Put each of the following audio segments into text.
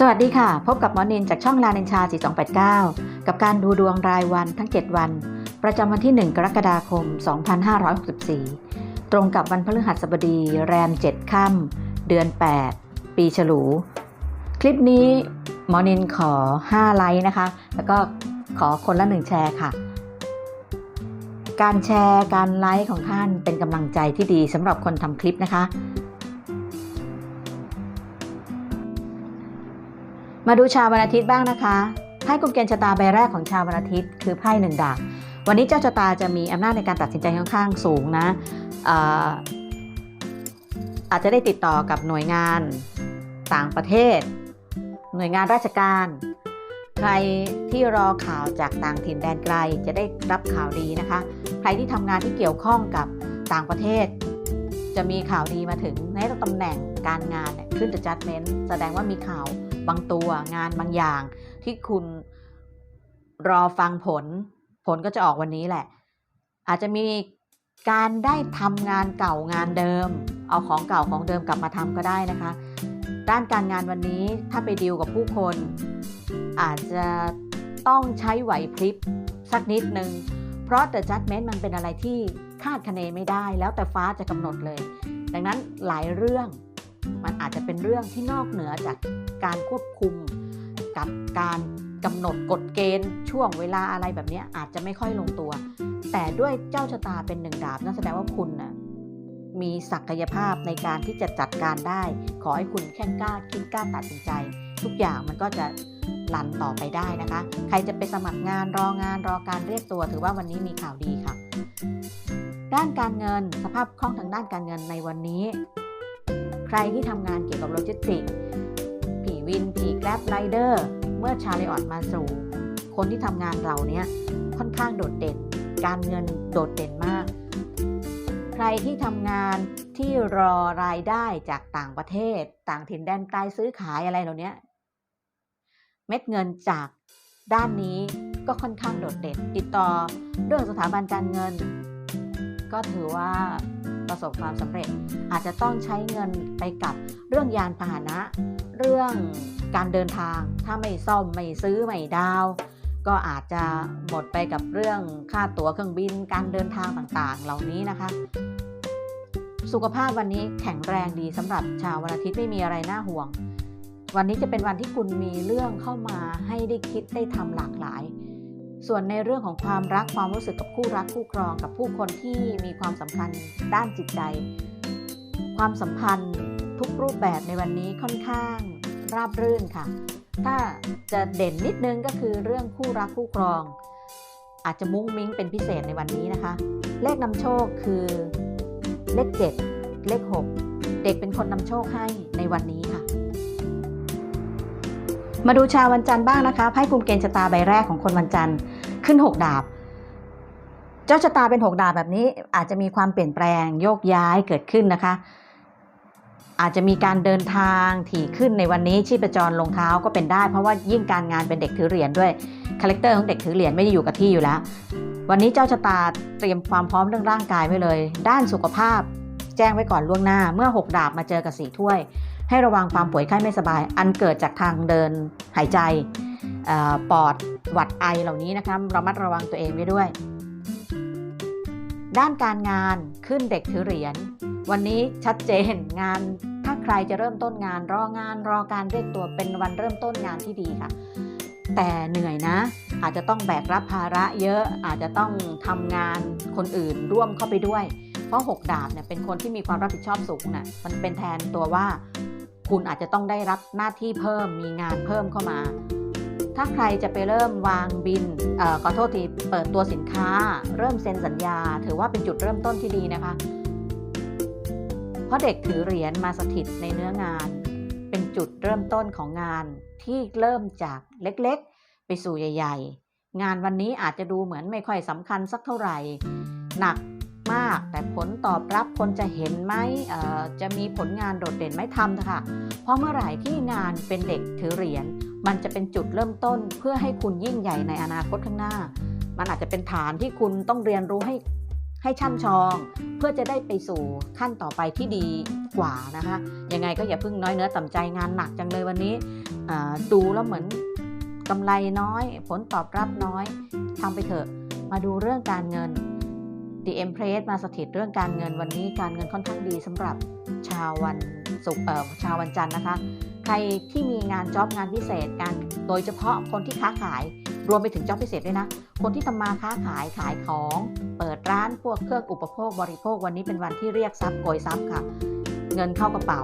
สวัสดีค่ะ พบกับหมอนินจากช่องลาเนนชา 4289 กับการดูดวงรายวันทั้ง 7 วัน ประจำวันที่ 1 กรกฎาคม 2564 ตรงกับวันพฤหัสบดีแรม 7 ค่ำเดือน 8 ปีฉลู คลิปนี้หมอนินขอ 5 ไลค์นะคะ แล้วก็ขอคนละ 1 แชร์ค่ะ การแชร์การไลค์ของท่านเป็นกำลังใจที่ดีสำหรับคนทำคลิปนะคะ มาดูชาววันอาทิตย์บ้างนะคะไพ่กลุ่มเกณฑ์ชะตาใบแรกของชาววันอาทิตย์คือไพ่หนึ่งดาบวันนี้เจ้าชะตาจะมีอำนาจในการตัดสินใจค่อนข้างสูงนะอออาจจะได้ติดต่อกับหน่วยงานต่างประเทศ หน่วยงานราชการ ใครที่รอข่าวจากต่างถิ่นแดนไกลจะได้รับข่าวดีนะคะ ใครที่ทำงานที่เกี่ยวข้องกับต่างประเทศ จะมีข่าวดีมาถึงในตำแหน่งการงานเนี่ยขึ้น the judgment แสดงว่ามีข่าว บางตัวงานบางอย่าง ที่คุณรอฟังผล ผลก็จะออกวันนี้แหละ อาจจะมีการได้ทำงานเก่างานเดิม เอาของเก่าของเดิมกลับมาทำก็ได้นะคะ ด้านการงานวันนี้ถ้าไปดีลกับผู้คน อาจจะต้องใช้ไหวพริบสักนิดนึง เพราะ the judgment มันเป็นอะไรที่คาดคะเนไม่ได้ แล้วแต่ฟ้าจะกำหนดเลย ดังนั้นหลายเรื่อง มันอาจจะเป็นเรื่องที่นอกเหนือจากการควบคุมกับการกำหนดกฎเกณฑ์ช่วงเวลาอะไรแบบนี้อาจจะไม่ค่อยลงตัว แต่ด้วยเจ้าชะตาเป็นหนึ่งดาบนั่นแสดงว่าคุณน่ะมีศักยภาพในการที่จะจัดการได้ ขอให้คุณแค่กล้าคิดกล้าตัดสินใจ ทุกอย่างมันก็จะลันต่อไปได้นะคะ ใครจะไปสมัครงานรองานรอการเรียกตัว ถือว่าวันนี้มีข่าวดีค่ะ ด้านการเงินสภาพคล่องทางด้านการเงินในวันนี้ ใครที่ทำงานเกี่ยวกับโลจิสติกส์ผีวินผีแกร็บไรเดอร์เมื่อชาเลออดมาสู่ คนที่ทำงานเรานี้ค่อนข้างโดดเด่น การเงินโดดเด่นมาก ใครที่ทำงานที่รอรายได้จากต่างประเทศ ต่างถิ่นแดนไกลซื้อขายอะไรเหล่านี้เม็ดเงินจากด้านนี้ก็ค่อนข้างโดดเด่น ติดต่อเรื่องสถาบันการเงิน ก็ถือว่า ประสบความสำเร็จ อาจจะต้องใช้เงินไปกับเรื่องยานพาหนะ เรื่องการเดินทาง ถ้าไม่ซ่อมไม่ซื้อไม่ดาว ก็อาจจะหมดไปกับเรื่องค่าตั๋วเครื่องบินการเดินทางต่างๆ เหล่านี้นะคะ สุขภาพวันนี้แข็งแรงดีสำหรับชาววันอาทิตย์ไม่มีอะไรน่าห่วง วันนี้จะเป็นวันที่คุณมีเรื่องเข้ามาให้ได้คิดได้ทำหลากหลาย ส่วนในเรื่องของความรักความรู้สึกกับคู่รักคู่ครองกับผู้คนที่มีความสัมพันธ์ด้านจิตใจ ความสัมพันธ์ทุกรูปแบบในวันนี้ค่อนข้างราบรื่นค่ะ ถ้าจะเด่นนิดนึงก็คือเรื่องคู่รักคู่ครอง อาจจะมุ้งมิ้งเป็นพิเศษในวันนี้นะคะ เลขนำโชคคือเลขเจ็ดเลขหกเด็กเป็นคนนำโชคให้ในวันนี้ มาดูชาววันจันทร์บ้างนะคะไพ่กลุ่มเกณฑ์ชะตาใบแรกของคนวันจันทร์ขึ้น 6 ดาบ เจ้าชะตาเป็น 6 ดาบแบบนี้อาจจะมีความเปลี่ยนแปลงโยกย้ายเกิดขึ้นนะคะ อาจจะมีการเดินทางถี่ขึ้นในวันนี้ชีพจรลงเท้าก็เป็นได้ เพราะว่ายิ่งการงานเป็นเด็กถือเหรียญด้วยคาแรคเตอร์ของเด็กถือเหรียญไม่ได้อยู่กับที่อยู่แล้ว วันนี้เจ้าชะตาเตรียมความพร้อมเรื่องร่างกายไว้เลย ด้านสุขภาพ แจ้งไว้ก่อนล่วงหน้าเมื่อ 6 ดาบมาเจอกับสี่ถ้วย ให้ระวังความป่วยไข้ไม่สบาย อันเกิดจากทางเดินหายใจอปอดหวัดไอเหล่านี้นะคะระมัดระวังตัวเองไว้ด้วย ด้านการงานขึ้นเด็กถือเหรียญวันนี้ชัดเจนงานถ้าใครจะเริ่มต้นงานรองานรอการเรียกตัวเป็นวันเริ่มต้นงานที่ดีค่ะ แต่เหนื่อยนะ อาจจะต้องแบกรับภาระเยอะอาจจะต้องทำงานคนอื่นร่วมเข้าไปด้วย เพราะ6ดาบเนี่ยเป็นคนที่มีความรับผิดชอบสูงนะ่ะมันเป็นแทนตัวว่า คุณอาจจะต้องได้รับหน้าที่เพิ่มมีงานเพิ่มเข้ามา ถ้าใครจะไปเริ่มวางบินออขอโทษทีเปิดตัวสินค้า เริ่มเซ็นสัญญา ถือว่าเป็นจุดเริ่มต้นที่ดีนะคะ เพราะเด็กถือเหรียญมาสถิตในเนื้องาน เป็นจุดเริ่มต้นของงานที่เริ่มจากเล็กๆ ไปสู่ใหญ่ ๆ งานวันนี้อาจจะดูเหมือนไม่ค่อยสำคัญสักเท่าไหร่ หนัก มาก แต่ผลตอบรับคนจะเห็นไหมจะมีผลงานโดดเด่นไหมทำเถอะค่ะ เพราะเมื่อไหร่ที่งานเป็นเด็กถือเหรียญมันจะเป็นจุดเริ่มต้น เพื่อให้คุณยิ่งใหญ่ในอนาคตข้างหน้า มันอาจจะเป็นฐานที่คุณต้องเรียนรู้ให้ให้ช่ำชอง เพื่อจะได้ไปสู่ขั้นต่อไปที่ดีกว่านะคะ ยังไงก็อย่าเพิ่งน้อยเนื้อต่ำใจงานหนักจังเลยวันนี้ดูแล้วเหมือนกำไรน้อย ผลตอบรับน้อยทำไปเถอะ มาดูเรื่องการเงิน The Empress มาสถิตเรื่องการเงินวันนี้การเงินค่อนข้างดีสำหรับชาววันศุกร์เอ่อชาววันจันทร์นะคะ ใครที่มีงานจ็อบงานพิเศษการโดยเฉพาะคนที่ค้าขายรวมไปถึงจ็อบพิเศษด้วยนะ คนที่ทำมาค้าขายขายของ เปิดร้านพวกเครื่องอุปโภคบริโภควันนี้เป็นวันที่เรียกทรัพย์โกยทรัพย์ค่ะ เงินเข้ากระเป๋า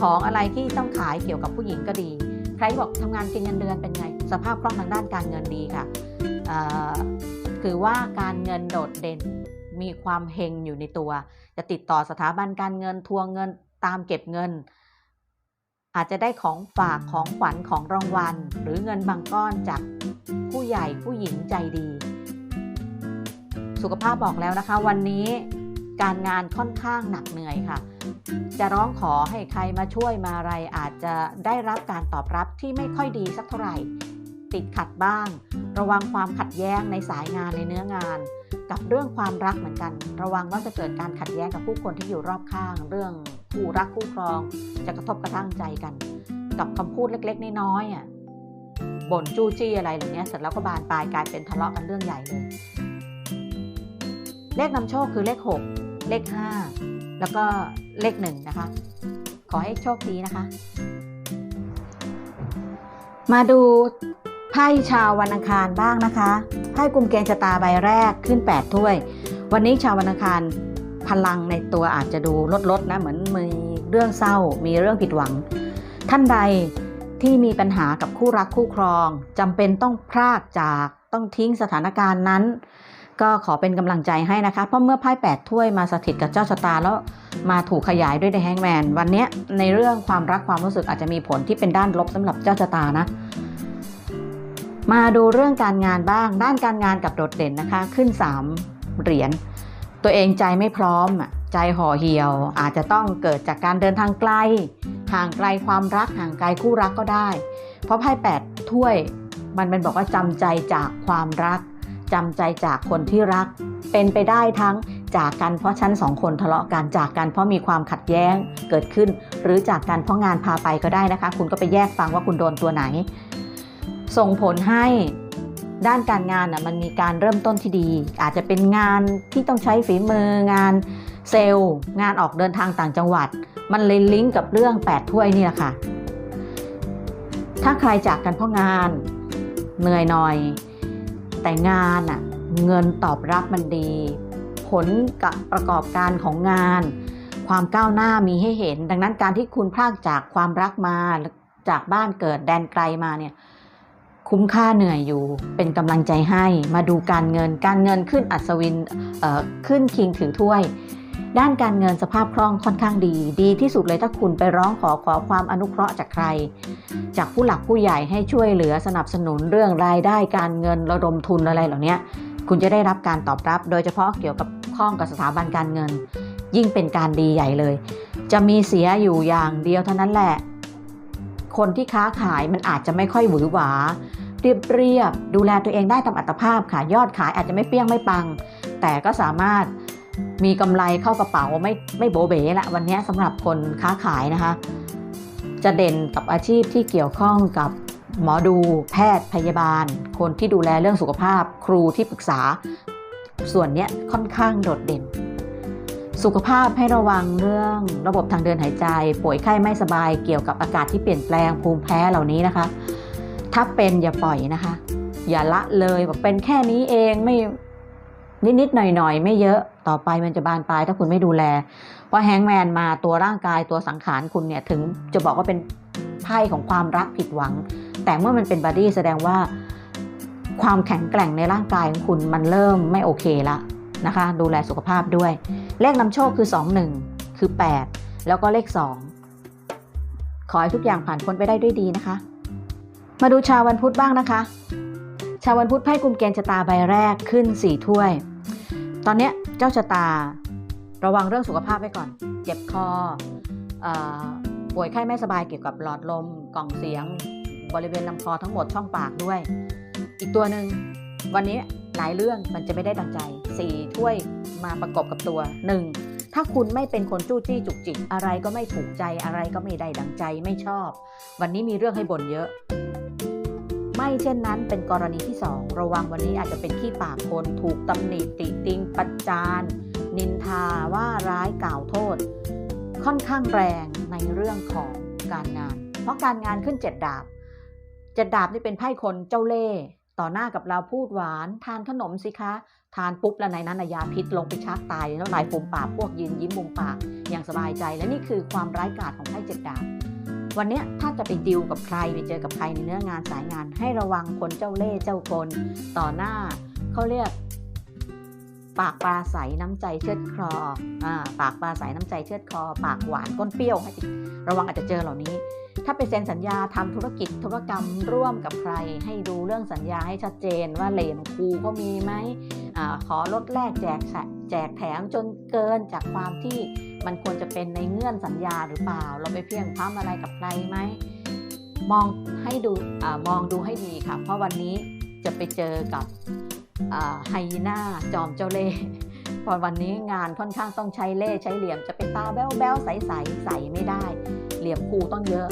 ของอะไรที่ต้องขายเกี่ยวกับผู้หญิงก็ดี ใครบอกทำงานกินเงินเดือนเป็นไง สภาพคล่องทางด้านการเงินดีค่ะ ถือว่าการเงินโดดเด่นมีความเฮงอยู่ในตัว จะติดต่อสถาบันการเงินทวงเงินตามเก็บเงิน อาจจะได้ของฝากของขวัญของรางวัล หรือเงินบางก้อนจากผู้ใหญ่ผู้หญิงใจดี สุขภาพบอกแล้วนะคะ วันนี้การงานค่อนข้างหนักเหนื่อยค่ะ จะร้องขอให้ใครมาช่วยมาอะไรอาจจะได้รับการตอบรับที่ไม่ค่อยดีสักเท่าไหร่ ติดขัดบ้าง ระวังความขัดแย้งในสายงานในเนื้องาน กับเรื่องความรักเหมือนกัน ระวังว่าจะเกิดการขัดแย้งกับผู้คนที่อยู่รอบข้าง เรื่องคู่รักคู่ครอง จะกระทบกระทั่งใจกัน กับคำพูดเล็กๆ น้อยๆอะบ่นจู้จี้อะไรเหล่านี้เสร็จแล้วก็บานปลายกลายเป็นทะเลาะกันเรื่องใหญ่เลยเลขนำโชคคือเลข 6 เลข 5 แล้วก็เลข 1 นะคะ ขอให้โชคดีนะคะ มาดู ไพ่ชาววันอังคารบ้างนะคะไพ่กลุ่มเกณฑ์ชะตาใบแรกขึ้น 8 ถ้วย วันนี้ชาววันอังคารพลังในตัวอาจจะดูลดๆนะเหมือนมีเรื่องเศร้า มีเรื่องผิดหวัง ท่านใดที่มีปัญหากับคู่รักคู่ครองจำเป็นต้องพรากจากต้องทิ้งสถานการณ์นั้น ก็ขอเป็นกำลังใจให้นะคะ เพราะเมื่อไพ่แปดถ้วยมาสถิตกับเจ้าชะตาแล้วมาถูกขยายด้วยในแฮงแมนวันนี้ในเรื่องความรักความรู้สึกอาจจะมีผลที่เป็นด้านลบสำหรับเจ้าชะตานะ มาดูเรื่องการงานบ้าง ด้านการงานกับโดดเด่นนะคะ ขึ้น 3 เหรียญตัวเองใจไม่พร้อมอะใจห่อเหี่ยว อาจจะต้องเกิดจากการเดินทางไกล ห่างไกลความรักห่างไกลคู่รักก็ได้ เพราะไพ่แปดถ้วย มันเป็นบอกว่าจำใจจากความรักจำใจจากคนที่รัก เป็นไปได้ทั้งจากกันเพราะชั้นสองคนทะเลาะกันจากกันเพราะมีความขัดแย้งเกิดขึ้น หรือจากกันเพราะงานพาไปก็ได้นะคะ คุณก็ไปแยกฟังว่าคุณโดนตัวไหน ส่งผลให้ด้านการงานนะมันมีการเริ่มต้นที่ดี อาจจะเป็นงานที่ต้องใช้ฝีมืองานเซลล์งานออกเดินทางต่างจังหวัด มันเลยลิงก์กับเรื่อง8ถ้วยนี่แหละค่ะ ถ้าใครจากกันเพราะงานเหนื่อยหน่อย แต่งานอะเงินตอบรับมันดี ผลกับประกอบการของงาน ความก้าวหน้ามีให้เห็น ดังนั้นการที่คุณพลากจากความรักมาจากบ้านเกิดแดนไกลมาเนี่ย คุ้มค่าเหนื่อยอยู่ เป็นกำลังใจให้ มาดูการเงิน การเงินขึ้นอัศวินขึ้นคิงถือถ้วย ด้านการเงินสภาพคล่องค่อนข้างดี ดีที่สุดเลยถ้าคุณไปร้องขอขอความอนุเคราะห์จากใคร จากผู้หลักผู้ใหญ่ให้ช่วยเหลือสนับสนุนเรื่องรายได้การเงินระดมทุนอะไรเหล่านี้คุณจะได้รับการตอบรับ โดยเฉพาะเกี่ยวกับข้องกับสถาบันการเงิน ยิ่งเป็นการดีใหญ่เลย จะมีเสียอยู่อย่างเดียวเท่านั้นแหละ คนที่ค้าขายมันอาจจะไม่ค่อยหวือหวา เรียบเรียบๆดูแลตัวเองได้ตามอัตภาพค่ะยอดขายอาจจะไม่เปี้ยงไม่ปัง แต่ก็สามารถมีกำไรเข้ากระเป๋าไม่ไม่โบเบ๋ละวันนี้สำหรับคนค้าขายนะคะ จะเด่นกับอาชีพที่เกี่ยวข้องกับหมอดูแพทย์พยาบาล คนที่ดูแลเรื่องสุขภาพ ครูที่ปรึกษา ส่วนนี้ค่อนข้างโดดเด่น สุขภาพให้ระวังเรื่องระบบทางเดินหายใจ ป่วยไข้ไม่สบายเกี่ยวกับอากาศที่เปลี่ยนแปลงภูมิแพ้เหล่านี้นะคะ ถ้าเป็นอย่าปล่อยนะคะ อย่าละเลยบอกเป็นแค่นี้เองไม่นิดๆหน่อยๆ ไม่เยอะต่อไปมันจะบานปลายถ้าคุณไม่ดูแลเพราะแฮงแมนมาตัวร่างกายตัวสังขารคุณเนี่ยถึงจะบอกว่าเป็นไพ่ของความรักผิดหวัง แต่เมื่อมันเป็นบอดี้แสดงว่าความแข็งแกร่งในร่างกายของคุณมันเริ่มไม่โอเคละนะคะ ดูแลสุขภาพด้วย เลขนำโชคคือ 21 คือ 8 แล้วก็เลข 2 ขอให้ทุกอย่างผ่านพ้นไปได้ด้วยดีนะคะ มาดูชาววันพุธบ้างนะคะ ชาววันพุธไพ่กลุ่มเกณฑ์ชะตาใบแรกขึ้น4ถ้วย ตอนนี้เจ้าชะตา ระวังเรื่องสุขภาพไว้ก่อน เจ็บคออป่วยไข้ไม่สบายเกี่ยวกับหลอดลม กล่องเสียง บริเวณลำคอทั้งหมดช่องปากด้วย อีกตัวหนึ่งวันนี้หลายเรื่องมันจะไม่ได้ดังใจ4ถ้วยมาประกอบกับตัว 1. ถ้าคุณไม่เป็นคนจู้จี้จุกจิกอะไรก็ไม่ถูกใจอะไรก็ไม่ได้ดังใจไม่ชอบ วันนี้มีเรื่องให้บ่นเยอะ ไม่เช่นนั้นเป็นกรณีที่ 2 ระวังวันนี้อาจจะเป็นขี้ปากคนถูกตำหนิติติงประจานนินทาว่าร้ายกล่าวโทษ ค่อนข้างแรงในเรื่องของการงาน เพราะการงานขึ้นเจ็ดดาบเจ็ดดาบนี่เป็นไพ่คนเจ้าเล่ห์ต่อหน้ากับเราพูดหวาน ทานขนมสิคะ ทานปุ๊บแล้วในนั้นยาพิษลงไปชักตายแล้วลายฟูมปากพวกยืนยิ้มมุมปากอย่างสบายใจ และนี่คือความร้ายกาจของไพ่เจ็ดดาบวันนี้ถ้าจะไปดิวกับใครไปเจอกับใครในเนื้องานสายงาน ให้ระวังคนเจ้าเล่ห์เจ้ากลต่อหน้าเขาเรียก ปากปลาใสน้ำใจเชือดคออ่าปากปลาใสน้ำใจเชือดคอ ปากหวานก้นเปรี้ยวให้ระวังอาจจะเจอเหล่านี้ ถ้าไปเซ็นสัญญาทำธุรกิจธุรกรรมร่วมกับใคร ให้ดูเรื่องสัญญาให้ชัดเจนว่าเลนครูก็มีไหม อขอลดแลกแจกแจกแถมจนเกินจากความที่มันควรจะเป็นในเงื่อนสัญญาหรือเปล่า เราไปเพียงพร้ำอะไรกับใครไหมมองให้ดูอมองดูให้ดีค่ะ เพราะวันนี้จะไปเจอกับไฮยีน่าจอมเจ้าเล่พอวันนี้งานค่อนข้างต้องใช้เล่ห์ใช้เหลี่ยมจะไปตาแบ้วแบ้วใสใสใสไม่ได้ เหลี่ยมคูต้องเยอะ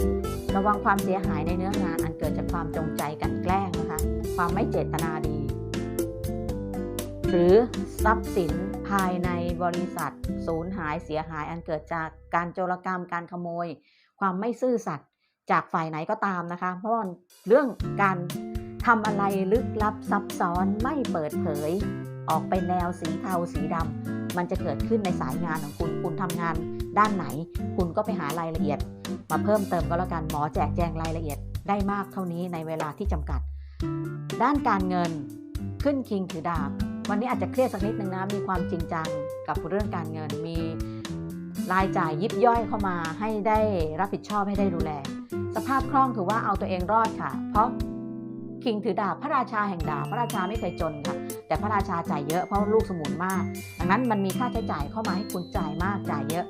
ระวังความเสียหายในเนื้องานอันเกิดจากความจงใจกันแกล้งนะคะ ความไม่เจตนาดี หรือทรัพย์สินภายในบริษัท สูญหายเสียหายอันเกิดจากการโจรกรรมการขโมย ความไม่ซื่อสัตย์จากฝ่ายไหนก็ตามนะคะ เพราะว่าเรื่องการทำอะไรลึกลับซับซ้อนไม่เปิดเผย ออกไปแนวสีเทาสีดำมันจะเกิดขึ้นในสายงานของคุณ คุณทำงานด้านไหน คุณก็ไปหารายละเอียด มาเพิ่มเติมก็แล้วกันหมอแจกแจงรายละเอียดได้มากเท่านี้ในเวลาที่จำกัด ด้านการเงินขึ้นคิงถือดาบ วันนี้อาจจะเครียดสักนิดนึงนะ มีความจริงจังกับเรื่องการเงิน มีรายจ่ายยิบย่อยเข้ามาให้ได้รับผิดชอบให้ได้ดูแล สภาพคล่องถือว่าเอาตัวเองรอดค่ะ เพราะคิงถือดาบพระราชาแห่งดาบพระราชาไม่เคยจนค่ะ แต่พระราชาจ่ายเยอะเพราะลูกสมุนมาก ดังนั้นมันมีค่าใช้จ่ายเข้ามาให้คุณจ่ายมากจ่ายเยอะ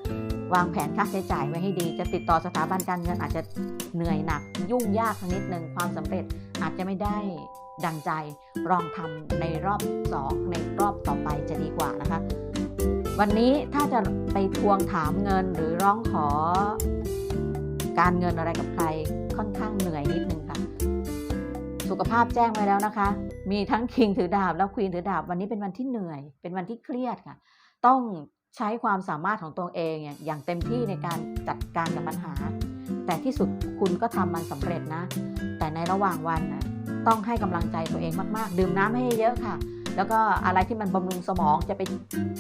วางแผนค่าใช้จ่ายไว้ให้ดี จะติดต่อสถาบันการเงินอาจจะเหนื่อยหนัก ยุ่งยากสักนิดหนึ่งความสำเร็จอาจจะไม่ได้ ดังใจลองทำในรอบ2ในรอบต่อไปจะดีกว่านะคะ วันนี้ถ้าจะไปทวงถามเงินหรือร้องขอการเงินอะไรกับใครค่อนข้างเหนื่อยนิดนึงค่ะ สุขภาพแจ้งไว้แล้วนะคะ มีทั้งคิงถือดาบแล้วควีนถือดาบวันนี้เป็นวันที่เหนื่อย เป็นวันที่เครียดค่ะ ต้องใช้ความสามารถของตัวเองอย่างเต็มที่ในการจัดการกับปัญหา แต่ที่สุดคุณก็ทำมันสำเร็จนะ แต่ในระหว่างวันนะ ต้องให้กำลังใจตัวเองมากๆ ดื่มน้ำให้เยอะค่ะ แล้วก็อะไรที่มันบำรุงสมองจะไป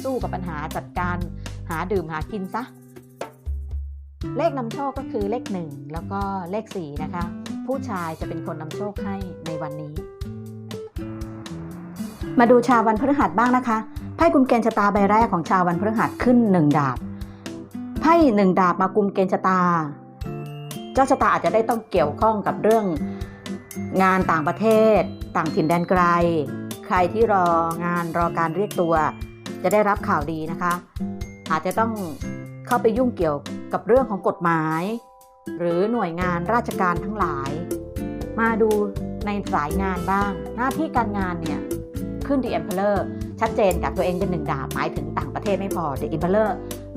สู้กับปัญหาจัดการหาดื่มหากินซะ เลขนำโชคก็คือเลขหนึ่งแล้วก็เลขสี่นะคะ ผู้ชายจะเป็นคนนำโชคให้ในวันนี้ มาดูชาววันพฤหัสบ้างนะคะไพ่กุมเกณฑ์ชะตาใบแรกของชาววันพฤหัสขึ้นหนึ่งดาบไพ่หนึ่งดาบมากุมเกณฑ์ชะตา เจ้าชะตาอาจจะได้ต้องเกี่ยวข้องกับเรื่อง งานต่างประเทศ ต่างถิ่นแดนไกล ใครที่รองานรอการเรียกตัว จะได้รับข่าวดีนะคะ อาจจะต้องเข้าไปยุ่งเกี่ยวกับเรื่องของกฎหมาย หรือหน่วยงานราชการทั้งหลาย มาดูในสายงานบ้าง หน้าที่การงานเนี่ย ขึ้น The Emperor ชัดเจนกับตัวเองเป็นหนึ่งดาบหมายถึงต่างประเทศไม่พอ The Emperor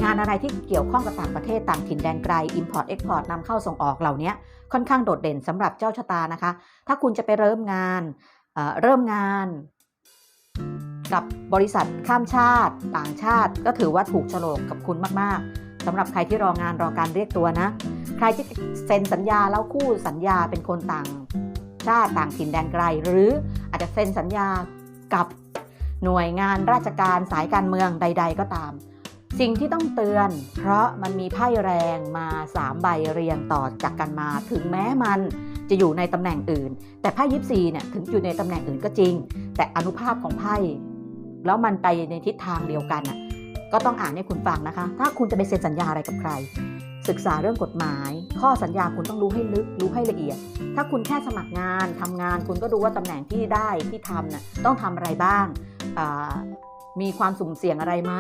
งานอะไรที่เกี่ยวข้องกับต่างประเทศต่างถิ่นแดนไกล Import Export นำเข้าส่งออกเหล่านี้ค่อนข้างโดดเด่นสำหรับเจ้าชะตานะคะ ถ้าคุณจะไปเริ่มงานเเริ่มงานกับบริษัทข้ามชาติ ต่างชาติก็ถือว่าถูกโฉลกกับคุณมากๆสำหรับใครที่รองานรอการเรียกตัวนะ ใครที่เซ็นสัญญาแล้วคู่สัญญาเป็นคนต่างชาติต่างถิ่นแดนไกล หรืออาจจะเซ็นสัญญากับหน่วยงานราชการสายการเมืองใด ๆ ก็ตาม สิ่งที่ต้องเตือน เพราะมันมีไพ่แรงมา 3 ใบเรียงต่อจากกันมาถึงแม้มันจะอยู่ในตำแหน่งอื่น แต่ไพ่ยิปซีเนี่ยถึงอยู่ในตำแหน่งอื่นก็จริง แต่อนุภาพของไพ่แล้วมันไปในทิศทางเดียวกันอะก็ต้องอ่านให้คุณฟังนะคะ ถ้าคุณจะไปเซ็นสัญญาอะไรกับใคร ศึกษาเรื่องกฎหมาย ข้อสัญญาคุณต้องรู้ให้ลึกรู้ให้ละเอียด ถ้าคุณแค่สมัครงานทำงานคุณก็ดูว่าตำแหน่งที่ได้ที่ทำน่ะต้องทำอะไรบ้าง มีความสุ่มเสี่ยงอะไรไหม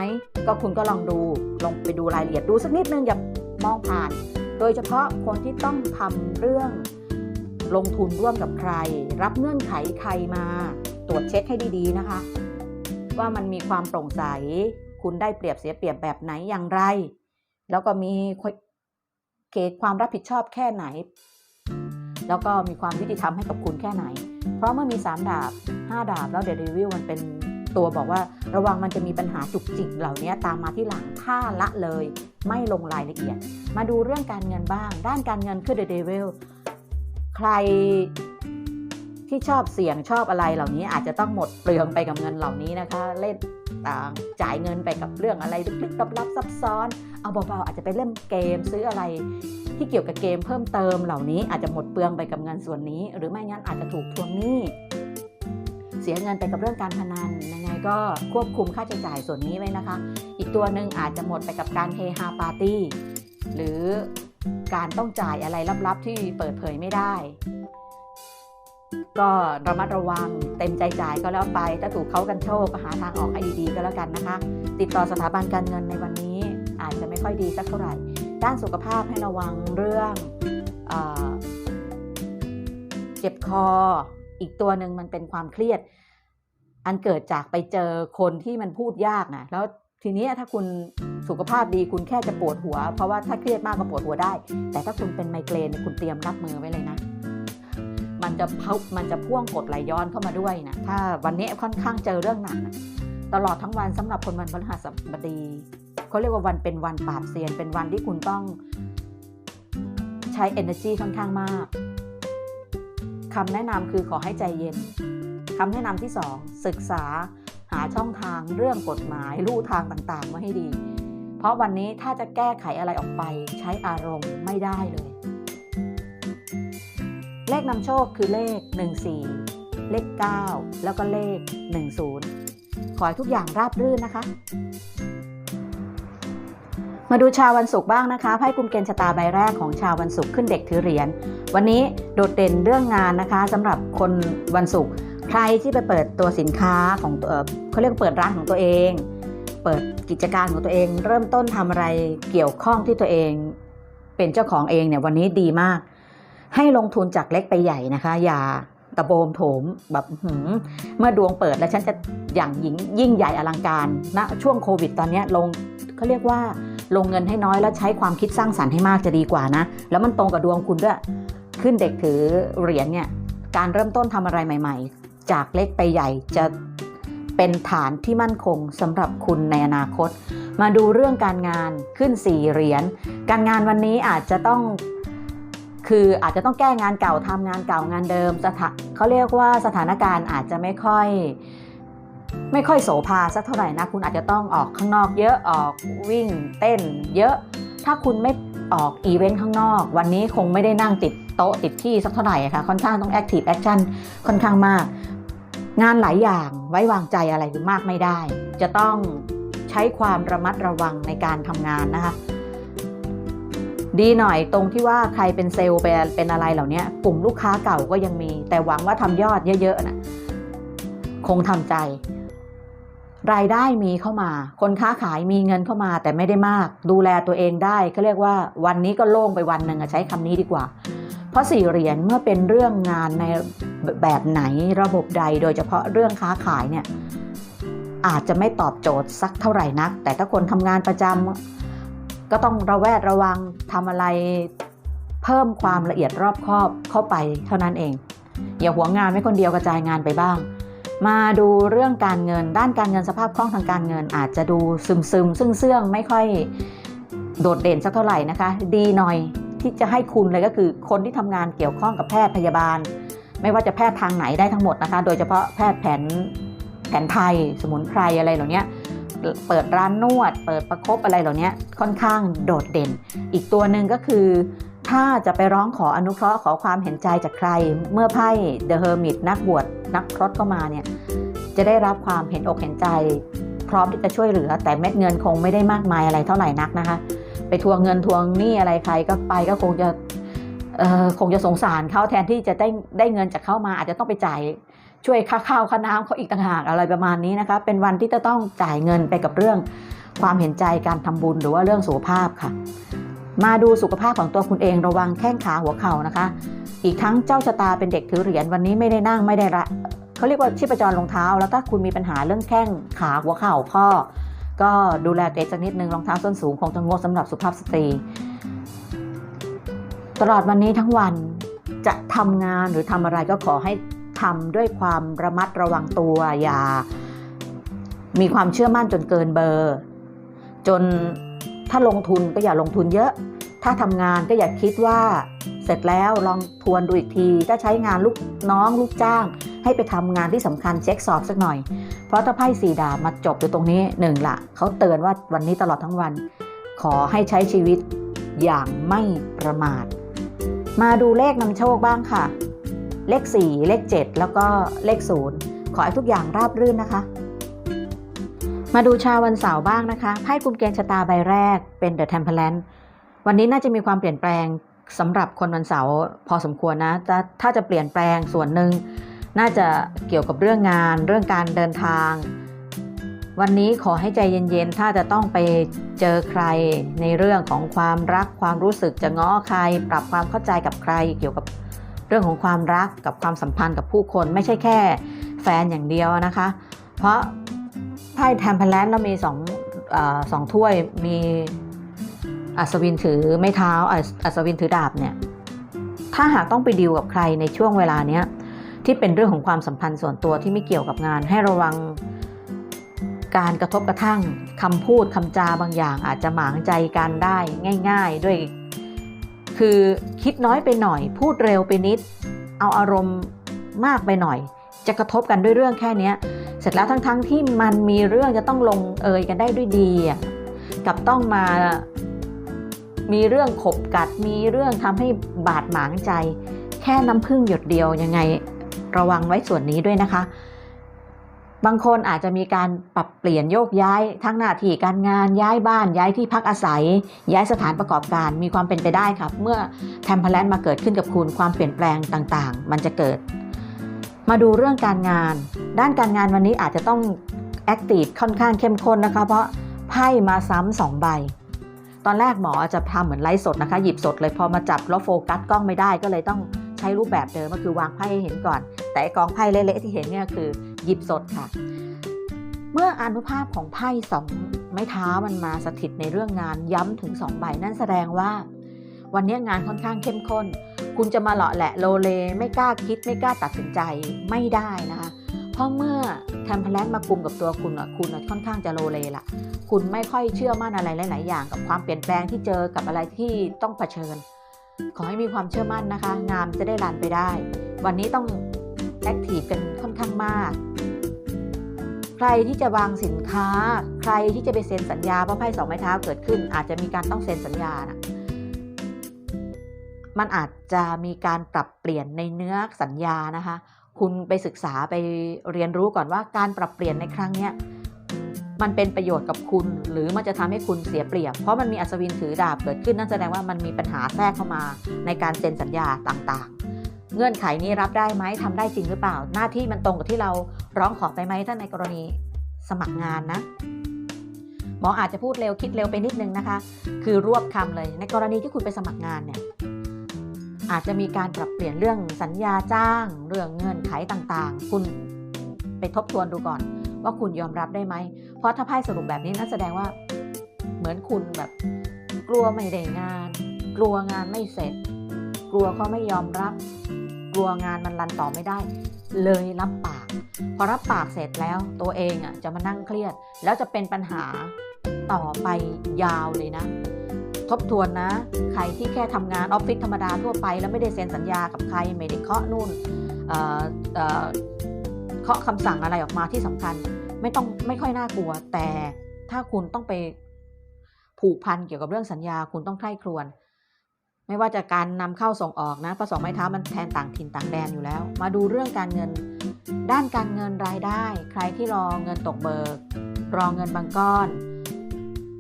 ก็คุณก็ลองดู ลองไปดูรายละเอียดดูสักนิดนึงอย่ามองผ่าน โดยเฉพาะคนที่ต้องทำเรื่องลงทุนร่วมกับใคร รับเงื่อนไขใครมา ตรวจเช็คให้ดีๆนะคะ ว่ามันมีความโปร่งใส คุณได้เปรียบเสียเปรียบแบบไหนอย่างไร แล้วก็มีเกณฑ์ความรับผิดชอบแค่ไหน แล้วก็มีความยุติธรรมให้กับคุณแค่ไหน เพราะเมื่อมี 3 ดาบ 5 ดาบแล้วเดอะรีวิวมันเป็น ตัวบอกว่าระวังมันจะมีปัญหาจุกจิกเหล่านี้ตามมาที่หลังถ้าละเลย ไม่ลงรายละเอียด มาดูเรื่องการเงินบ้าง ด้านการเงินคือเดอะเดวิลใครที่ชอบเสี่ยงชอบอะไรเหล่านี้อาจจะต้องหมดเปลืองไปกับเงินเหล่านี้นะคะ เล่นต่างจ่ายเงินไปกับเรื่องอะไรลึกๆลับๆซับซ้อน เอาเบาๆอาจจะไปเล่นเกมซื้ออะไรที่เกี่ยวกับเกมเพิ่มเติมเหล่านี้อาจจะหมดเปลืองไปกับเงินส่วนนี้ หรือไม่งั้นอาจจะถูกทวงหนี้ เสียเงินไปกับเรื่องการพนันยังไงก็ควบคุมค่าใช้จ่ายส่วนนี้ไว้นะคะ อีกตัวหนึ่งอาจจะหมดไปกับการเฮฮาปาร์ตี้หรือการต้องจ่ายอะไรลับๆที่เปิดเผยไม่ได้ ก็ระมัดระวังเต็มใจจ่ายก็แล้วไป ถ้าถูกเขากันโชคก็หาทางออกให้ดีๆก็แล้วกันนะคะ ติดต่อสถาบันการเงินในวันนี้อาจจะไม่ค่อยดีสักเท่าไหร่ ด้านสุขภาพให้ระวังเรื่องเอเจ็บคอ อีกตัวหนึ่งมันเป็นความเครียด อันเกิดจากไปเจอคนที่มันพูดยากนะแล้วทีนี้ถ้าคุณสุขภาพดีคุณแค่จะปวดหัว เพราะว่าถ้าเครียดมากก็ปวดหัวได้ แต่ถ้าคุณเป็นไมเกรนเนี่ยคุณเตรียมรับมือไว้เลยนะ มันจะเามันจะพ่วงกดไหลย้อนเข้ามาด้วยนะถ้าวันนี้ค่อนข้างเจอเรื่องหนักนะตลอดทั้งวันสำหรับคนวันพฤหัสบดีเขาเรียกว่าวันเป็นวันปราบเซียน เป็นวันที่คุณต้องใช้ energy ค่อนข้างมาก คำแนะนำคือขอให้ใจเย็นคำแนะนำที่ 2 ศึกษาหาช่องทางเรื่องกฎหมายลู่ทางต่างๆมาให้ดี เพราะวันนี้ถ้าจะแก้ไขอะไรออกไป ใช้อารมณ์ไม่ได้เลย เลขนำโชคคือเลข 14 เลข 9 แล้วก็เลข 10 ขอให้ทุกอย่างราบรื่นนะคะ มาดูชาววันศุกร์บ้างนะคะไพ่กลุ่มเกณฑ์ชะตาใบแรกของชาววันศุกร์ขึ้นเด็กถือเหรียญ วันนี้โดดเด่นเรื่องงานนะคะสำหรับคนวันศุกร์ใครที่ไปเปิดตัวสินค้าของตัวเออเขาเรียกว่าเปิดร้านของตัวเอง เปิดกิจการของตัวเอง เริ่มต้นทำอะไรเกี่ยวข้องที่ตัวเอง เป็นเจ้าของเองเนี่ยวันนี้ดีมาก ให้ลงทุนจากเล็กไปใหญ่นะคะ อย่าตะโบมโถมแบบหืเมื่อดวงเปิดแล้วฉันจะอย่างยิ่งยิ่งใหญ่อลังการณนะช่วงโควิดตอนนี้ลงเขาเรียกว่าลงเงินให้น้อยแล้วใช้ความคิดสร้างสรรค์ให้มากจะดีกว่านะ แล้วมันตรงกับดวงคุณด้วย ขึ้นเด็กถือเหรียญเนี่ยการเริ่มต้นทำอะไรใหม่ ๆ จากเล็กไปใหญ่จะเป็นฐานที่มั่นคงสำหรับคุณในอนาคต มาดูเรื่องการงานขึ้น4เหรียญการงานวันนี้อาจจะต้องคืออาจจะต้องแก้งานเก่าทำงานเก่างานเดิมสถาเขาเรียกว่าสถานการณ์อาจจะไม่ค่อย ไม่ค่อยโสภาสักเท่าไหร่นะคุณอาจจะต้องออกข้างนอกเยอะออกวิ่งเต้น เยอะถ้าคุณไม่ ออกอีเวนต์ข้างนอก วันนี้คงไม่ได้นั่งติดโต๊ะติดที่สักเท่าไหร่ค่ะค่อนข้างต้องแอคทีฟแอคชั่นค่อนข้างมาก งานหลายอย่างไว้วางใจอะไรมากไม่ได้ จะต้องใช้ความระมัดระวังในการทำงานนะคะดีหน่อยตรงที่ว่าใครเป็นเซลล์เป็นเป็นอะไรเหล่านี้กลุ่มลูกค้าเก่าก็ยังมี แต่หวังว่าทำยอดเยอะๆนะคงทำใจ รายได้มีเข้ามา คนค้าขายมีเงินเข้ามาแต่ไม่ได้มาก ดูแลตัวเองได้เขาเรียกว่าวันนี้ก็โล่งไปวันหนึ่งใช้คำนี้ดีกว่า เพราะสี่เหรียญเมื่อเป็นเรื่องงานในแบบไหนระบบใดโดยเฉพาะเรื่องค้าขายเนี่ยอาจจะไม่ตอบโจทย์สักเท่าไหร่นัก แต่ถ้าคนทำงานประจำก็ต้องระแวดระวังทำอะไรเพิ่มความละเอียดรอบคอบเข้าไปเท่านั้นเองอย่าหัวงานไม่คนเดียวกระจายงานไปบ้าง มาดูเรื่องการเงิน ด้านการเงินสภาพคล่องทางการเงิน อาจจะดูซึมซึมซึ่งเสื่องไม่ค่อยโดดเด่นสักเท่าไหร่นะคะ ดีหน่อยที่จะให้คุณเลยก็คือคนที่ทำงานเกี่ยวข้องกับแพทย์พยาบาล ไม่ว่าจะแพทย์ทางไหนได้ทั้งหมดนะคะ โดยเฉพาะแพทย์แผนแผนไทย สมุนไพรอะไรเหล่านี้เปิดร้านนวด เปิดประคบอะไรเหล่านี้ค่อนข้างโดดเด่น อีกตัวหนึ่งก็คือ ถ้าจะไปร้องขออนุเคราะห์ขอความเห็นใจจากใคร เมื่อไพ่ The Hermit นักบวชนักพรตเข้ามาเนี่ยจะได้รับความเห็นอกเห็นใจ พร้อมที่จะช่วยเหลือ แต่เม็ดเงินคงไม่ได้มากมายอะไรเท่าไหร่นักนะคะ ไปทวงเงินทวงหนี้อะไรใครก็ไปก็คงจะคงจะสงสารเขาแทนที่จะได้ได้เงินจากเขามาอาจจะต้องไปจ่ายช่วยค่าข้าวค่าน้ำเขาอีกต่างหากอะไรประมาณนี้นะคะ เป็นวันที่จะต้องจ่ายเงินไปกับเรื่องความเห็นใจการทำบุญหรือว่าเรื่องสุขภาพค่ะ มาดูสุขภาพของตัวคุณเองระวังแข้งขาหัวเข่านะคะ อีกทั้งเจ้าชะตาเป็นเด็กถือเหรียญวันนี้ไม่ได้นั่งไม่ได้ละเขาเรียกว่าชีพจรรองเท้า แล้วถ้าคุณมีปัญหาเรื่องแข้งขาหัวเข่าข้อ ก็ดูแลตัวเองสักนิดนึงรองเท้าส้นสูงคงจะงดสำหรับสุภาพสตรี ตลอดวันนี้ทั้งวันจะทำงานหรือทำอะไรก็ขอให้ทำด้วยความระมัดระวังตัวอย่า มีความเชื่อมั่นจนเกินเบอร์ จน ถ้าลงทุนก็อย่าลงทุนเยอะ ถ้าทำงานก็อย่าคิดว่า เสร็จแล้วลองทวนดูอีกทีถ้าใช้งานลูกน้องลูกจ้าง ให้ไปทำงานที่สำคัญเช็คสอบสักหน่อย เพราะถ้าไพ่สีดาบมาจบอยู่ตรงนี้หนึ่งละเขาเตือนว่าวันนี้ตลอดทั้งวัน ขอให้ใช้ชีวิตอย่างไม่ประมาท มาดูเลขนำโชคบ้างค่ะ เลข 4 เลข 7 แล้วก็เลข 0 ขอให้ทุกอย่างราบรื่นนะคะ มาดูชาววันเสาร์บ้างนะคะไพ่กลุ่มเกณฑ์ชะตาใบแรกเป็น The Temperance วันนี้น่าจะมีความเปลี่ยนแปลงสำหรับคนวันเสาร์พอสมควรนะถ้าถ้าจะเปลี่ยนแปลงส่วนหนึ่งน่าจะเกี่ยวกับเรื่องงาน เรื่องการเดินทาง วันนี้ขอให้ใจเย็นๆ ถ้าจะต้องไปเจอใครในเรื่องของความรักความรู้สึกจะง้อใคร ปรับความเข้าใจกับใคร เกี่ยวกับเรื่องของความรักกับความสัมพันธ์กับผู้คน ไม่ใช่แค่แฟนอย่างเดียวนะคะ เพราะ ไพ่แทมเพลนแล้วมีสองอสองถ้วยมีอัศวินถือไม้เท้าอัศวินถือดาบเนี่ยถ้าหากต้องไปดีลกับใครในช่วงเวลาเนี้ยที่เป็นเรื่องของความสัมพันธ์ส่วนตัวที่ไม่เกี่ยวกับงาน ให้ระวังการกระทบกระทั่งคำพูดคำจาบางอย่าง อาจจะหมางใจกันได้ง่าย ๆ ด้วย คือคิดน้อยไปหน่อย พูดเร็วไปนิด เอาอารมณ์มากไปหน่อย จะกระทบกันด้วยเรื่องแค่เนี้ย เสร็จแล้วทั้งๆทที่มันมีเรื่องจะต้องลงเอยกันได้ด้วยดีกับต้องมามีเรื่องขบกัด มีเรื่องทำให้บาดหมางใจ แค่น้ำพึ่งหยดเดียวยังไงระวังไว้ส่วนนี้ด้วยนะคะ บางคนอาจจะมีการปรับเปลี่ยนโยกย้าย ทั้งหน้าที่การงานย้ายบ้านย้ายที่พักอาศัย ย้ายสถานประกอบการมีความเป็นไปได้ครับ เมื่อแทมเพลนมาเกิดขึ้นกับคุณความเปลี่ยนแปลงต่างๆ มันจะเกิด มาดูเรื่องการงาน ด้านการงานวันนี้อาจจะต้องแอคทีฟค่อนข้างเข้มข้นนะคะ เพราะไพ่มาซ้ำสองใบ ตอนแรกหมอจะทำเหมือนไลฟ์สดนะคะ หยิบสดเลยพอมาจับแล้วโฟกัสกล้องไม่ได้ก็เลยต้องใช้รูปแบบเดิมก็คือวางไพ่ให้เห็นก่อน แต่กองไพ่เละๆที่เห็นเนี่ยคือหยิบสดค่ะ เมื่ออนุภาพของไพ่สองไม้เท้ามันมาสถิตในเรื่องงานย้ำถึงสองใบนั่นแสดงว่า วันนี้งานค่อนข้างเข้มข้น คุณจะมาเหลาะแหละโลเล ไม่กล้าคิดไม่กล้าตัดสินใจไม่ได้นะคะเพราะเมื่อแทมเพลนมากุมกับตัวคุณอะคุณค่อนข้างจะโลเลละคุณไม่ค่อยเชื่อมั่นอะไรหลาย ๆ อย่างกับความเปลี่ยนแปลงที่เจอกับอะไรที่ต้องเผชิญ ขอให้มีความเชื่อมั่นนะคะ งามจะได้รันไปได้ วันนี้ต้องแอคทีฟกันค่อนข้างมาก ใครที่จะวางสินค้า ใครที่จะไปเซ็นสัญญาเพราะไพ่สองไม้เท้าเกิดขึ้น อาจจะมีการต้องเซ็นสัญญานะ มันอาจจะมีการปรับเปลี่ยนในเนื้อสัญญานะคะ คุณไปศึกษาไปเรียนรู้ก่อนว่าการปรับเปลี่ยนในครั้งเนี้ยมันเป็นประโยชน์กับคุณ หรือมันจะทำให้คุณเสียเปรียบ เพราะมันมีอัศวินถือดาบเกิดขึ้นนั่นแสดงว่ามันมีปัญหาแทรกเข้ามาในการเซ็นสัญญาต่างๆ เงื่อนไขนี้รับได้ไหมทำได้จริงหรือเปล่า หน้าที่มันตรงกับที่เราร้องขอไปไหมถ้าในกรณีสมัครงานนะหมออาจจะพูดเร็วคิดเร็วไปนิดนึงนะคะ คือรวบคำเลย ในกรณีที่คุณไปสมัครงานเนี่ย อาจจะมีการปรับเปลี่ยนเรื่องสัญญาจ้าง เรื่องเงื่อนไขต่างๆ คุณไปทบทวนดูก่อน ว่าคุณยอมรับได้ไหม เพราะถ้าไพ่สรุปแบบนี้นั่นแสดงว่า เหมือนคุณแบบ กลัวไม่ได้งาน กลัวงานไม่เสร็จ กลัวเขาไม่ยอมรับ กลัวงานมันรันต่อไม่ได้ เลยรับปาก พอรับปากเสร็จแล้วตัวเองอะจะมานั่งเครียด แล้วจะเป็นปัญหาต่อไปยาวเลยนะ ทบทวนนะ ใครที่แค่ทำงานออฟฟิศธรรมดาทั่วไป แล้วไม่ได้เซ็นสัญญากับใครไม่ได้เคาะนู่นเคาะคำสั่งอะไรออกมาที่สำคัญ ไม่ต้องไม่ค่อยน่ากลัว แต่ถ้าคุณต้องไปผูกพันเกี่ยวกับเรื่องสัญญาคุณต้องใคร่ครวญไม่ว่าจะการนำเข้าส่งออกนะประสองไม้เท้ามันแทนต่างถิ่นต่างแดนอยู่แล้ว มาดูเรื่องการเงิน ด้านการเงินรายได้ ใครที่รอเงินตกเบิก รอเงินบางก้อน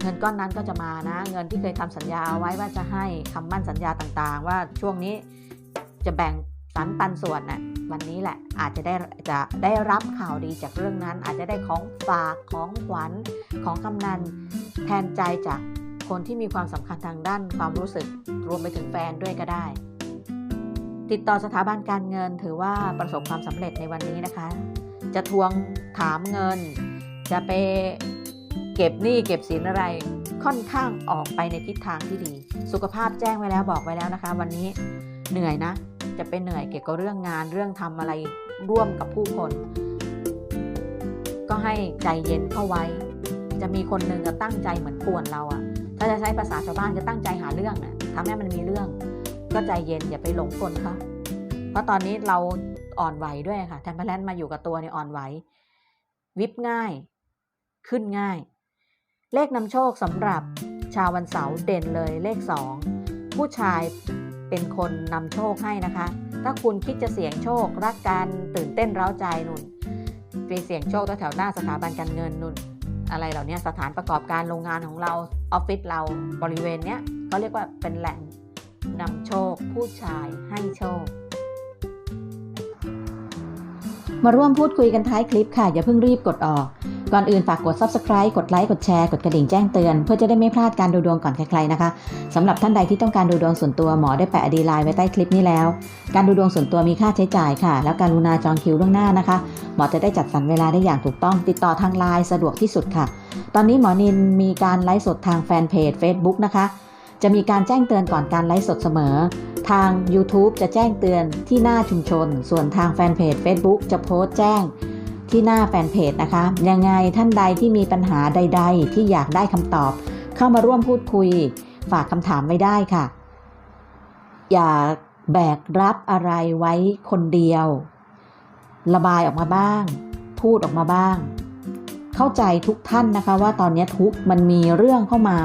เงินก้อนนั้นก็จะมานะ เงินที่เคยทำสัญญาเอาไว้ว่าจะให้คำมั่นสัญญาต่างๆ ว่าช่วงนี้จะแบ่งสรรปันส่วนน่ะวันนี้แหละอาจจะได้จะได้รับข่าวดีจากเรื่องนั้น อาจจะได้ของฝากของขวัญของกำนันแทนใจจากคนที่มีความสำคัญทางด้านความรู้สึกรวมไปถึงแฟนด้วยก็ได้ ติดต่อสถาบันการเงินถือว่าประสบความสำเร็จในวันนี้นะคะ จะทวงถามเงิน จะไป เก็บหนี้เก็บสินอะไรค่อนข้างออกไปในทิศทางที่ดี สุขภาพแจ้งไว้แล้วบอกไว้แล้วนะคะ วันนี้เหนื่อยนะ จะเป็นเหนื่อยเกี่ยวกับเรื่องงานเรื่องทำอะไรร่วมกับผู้คน ก็ให้ใจเย็นเข้าไว้ จะมีคนหนึ่งจะตั้งใจเหมือนป่วนเราอะถ้าจะใช้ภาษาชาวบ้านจะตั้งใจหาเรื่องอะทำให้มันมีเรื่อง ก็ใจเย็นอย่าไปหลงกลเขาเพราะตอนนี้เราอ่อนไหวด้วยค่ะแทมเพลนมาอยู่กับตัวเนี่ยอ่อนไหววิบง่าย ขึ้นง่าย เลขนำโชคสำหรับชาววันเสาร์เด่นเลยเลข 2 ผู้ชายเป็นคนนำโชคให้นะคะ ถ้าคุณคิดจะเสี่ยงโชค รักการตื่นเต้นเร้าใจนุ่นไปเสี่ยงโชคแถวหน้าสถาบันการเงินนุ่น อะไรเหล่านี้สถานประกอบการโรงงานของเราออฟฟิศเราบริเวณเนี้ยเขาเรียกว่าเป็นแหล่งนำโชค ผู้ชายให้โชค มาร่วมพูดคุยกันท้ายคลิปค่ะ อย่าเพิ่งรีบกดออก ก่อนอื่นฝากกด subscribe กดไลค์ กดแชร์ กดกระดิ่งแจ้งเตือน เพื่อจะได้ไม่พลาดการดูดวงก่อนใครๆนะคะสำหรับท่านใดที่ต้องการดูดวงส่วนตัวหมอได้แปะดีไลน์ไว้ใต้คลิปนี้แล้ว การดูดวงส่วนตัวมีค่าใช้จ่ายค่ะ แล้วการุณาจองคิวล่วงหน้านะคะ หมอจะได้จัดสรรเวลาได้อย่างถูกต้องติดต่อทางไลน์สะดวกที่สุดค่ะ ตอนนี้หมอนินมีการไลฟ์สดทางแฟนเพจ Facebook นะคะ จะมีการแจ้งเตือนก่อนการไลฟ์สดเสมอ ทาง YouTube จะแจ้งเตือนที่หน้าชุมชน ส่วนทางแฟนเพจ Facebook จะโพสต์แจ้ง ที่หน้าแฟนเพจนะคะ ยังไงท่านใดที่มีปัญหาใด ๆ ที่อยากได้คำตอบ เข้ามาร่วมพูดคุย ฝากคำถามไว้ได้ค่ะ อย่าแบกรับอะไรไว้คนเดียว ระบายออกมาบ้าง พูดออกมาบ้าง เข้าใจทุกท่านนะคะว่าตอนนี้ทุกมันมีเรื่องเข้ามา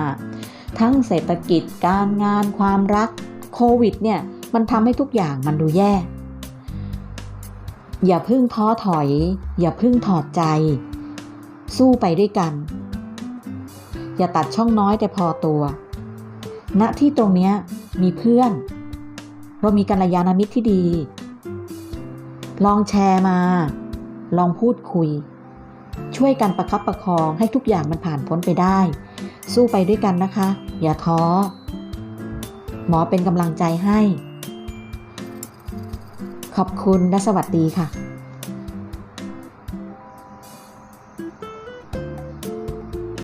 ทั้งเศรษฐกิจการงานความรักโควิดเนี่ยมันทำให้ทุกอย่างมันดูแย่ อย่าพึ่งท้อถอย อย่าพึ่งถอดใจ สู้ไปด้วยกัน อย่าตัดช่องน้อยแต่พอตัว ณที่ตรงเนี้ยมีเพื่อน เรามีกัลยาณมิตรที่ดี ลองแชร์มา ลองพูดคุย ช่วยกันประคับประคองให้ทุกอย่างมันผ่านพ้นไปได้ สู้ไปด้วยกันนะคะ อย่าท้อ หมอเป็นกำลังใจให้ ขอบคุณและสวัสดีค่ะ